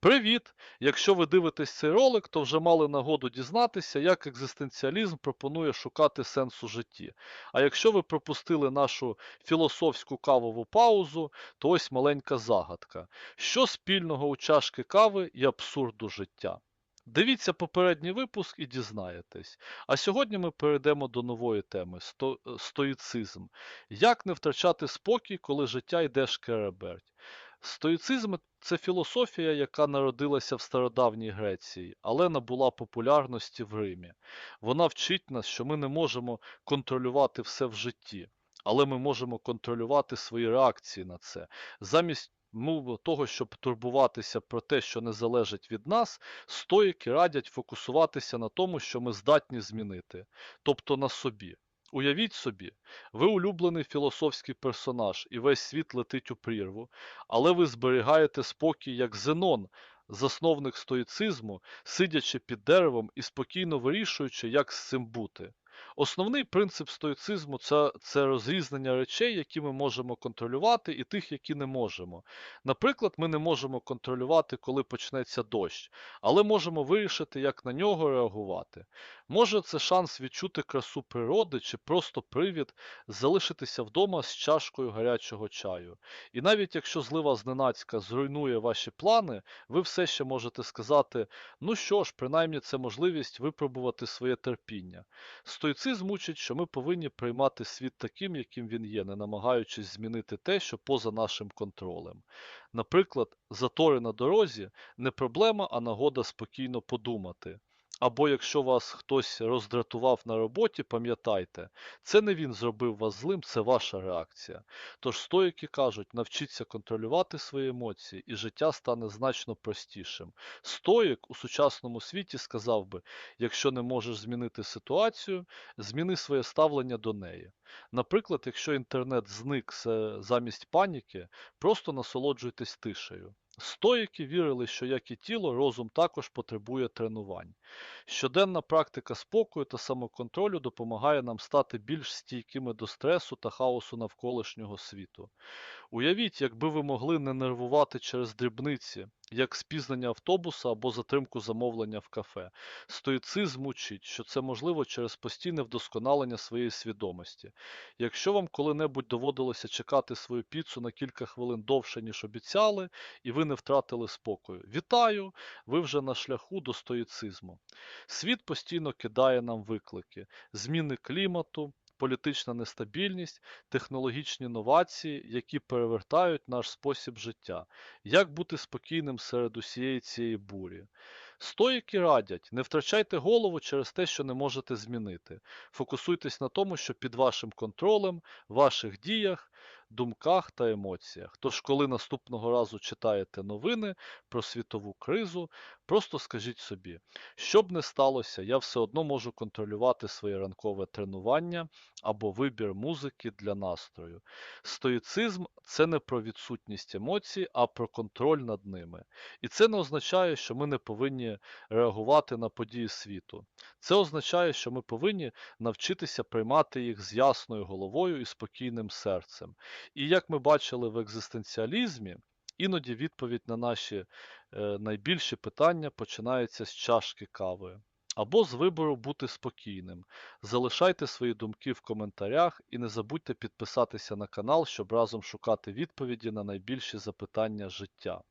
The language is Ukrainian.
Привіт! Якщо ви дивитесь цей ролик, то вже мали нагоду дізнатися, як екзистенціалізм пропонує шукати сенс у житті. А якщо ви пропустили нашу філософську кавову паузу, то ось маленька загадка. Що спільного у чашки кави і абсурду життя? Дивіться попередній випуск і дізнаєтесь. А сьогодні ми перейдемо до нової теми сто... стоїцизм. Як не втрачати спокій, коли життя йде шкереберть? Стоїцизм це філософія, яка народилася в стародавній Греції, але набула популярності в Римі. Вона вчить нас, що ми не можемо контролювати все в житті, але ми можемо контролювати свої реакції на це. Замість ну, того, щоб турбуватися про те, що не залежить від нас, стоїки радять фокусуватися на тому, що ми здатні змінити, тобто на собі. Уявіть собі, ви улюблений філософський персонаж, і весь світ летить у прірву, але ви зберігаєте спокій як Зенон, засновник стоїцизму, сидячи під деревом і спокійно вирішуючи, як з цим бути. Основний принцип стоїцизму це, це розрізнення речей, які ми можемо контролювати, і тих, які не можемо. Наприклад, ми не можемо контролювати, коли почнеться дощ, але можемо вирішити, як на нього реагувати. Може, це шанс відчути красу природи чи просто привід залишитися вдома з чашкою гарячого чаю. І навіть якщо злива зненацька зруйнує ваші плани, ви все ще можете сказати: ну що ж, принаймні це можливість випробувати своє терпіння. Стоїцизм учить, що ми повинні приймати світ таким, яким він є, не намагаючись змінити те, що поза нашим контролем. Наприклад, затори на дорозі не проблема, а нагода спокійно подумати. Або якщо вас хтось роздратував на роботі, пам'ятайте, це не він зробив вас злим, це ваша реакція. Тож стоїки кажуть, навчіться контролювати свої емоції, і життя стане значно простішим. Стоїк у сучасному світі сказав би, якщо не можеш змінити ситуацію, зміни своє ставлення до неї. Наприклад, якщо інтернет зник замість паніки, просто насолоджуйтесь тишею. Стоїки вірили, що як і тіло, розум також потребує тренувань. Щоденна практика спокою та самоконтролю допомагає нам стати більш стійкими до стресу та хаосу навколишнього світу. Уявіть, якби ви могли не нервувати через дрібниці, як спізнення автобуса або затримку замовлення в кафе. Стоїцизм учить, що це можливо через постійне вдосконалення своєї свідомості. Якщо вам коли-небудь доводилося чекати свою піцу на кілька хвилин довше, ніж обіцяли, і ви не втратили спокою, вітаю! Ви вже на шляху до стоїцизму. Світ постійно кидає нам виклики: зміни клімату, політична нестабільність, технологічні новації, які перевертають наш спосіб життя. Як бути спокійним серед усієї цієї бурі? Стоїки радять, не втрачайте голову через те, що не можете змінити. Фокусуйтесь на тому, що під вашим контролем, ваших діях, думках та емоціях. Тож, коли наступного разу читаєте новини про світову кризу, просто скажіть собі, що б не сталося, я все одно можу контролювати своє ранкове тренування або вибір музики для настрою. Стоїцизм це не про відсутність емоцій, а про контроль над ними. І це не означає, що ми не повинні реагувати на події світу. Це означає, що ми повинні навчитися приймати їх з ясною головою і спокійним серцем. І як ми бачили в екзистенціалізмі, іноді відповідь на наші е, найбільші питання починається з чашки кави. Або з вибору бути спокійним. Залишайте свої думки в коментарях і не забудьте підписатися на канал, щоб разом шукати відповіді на найбільші запитання життя.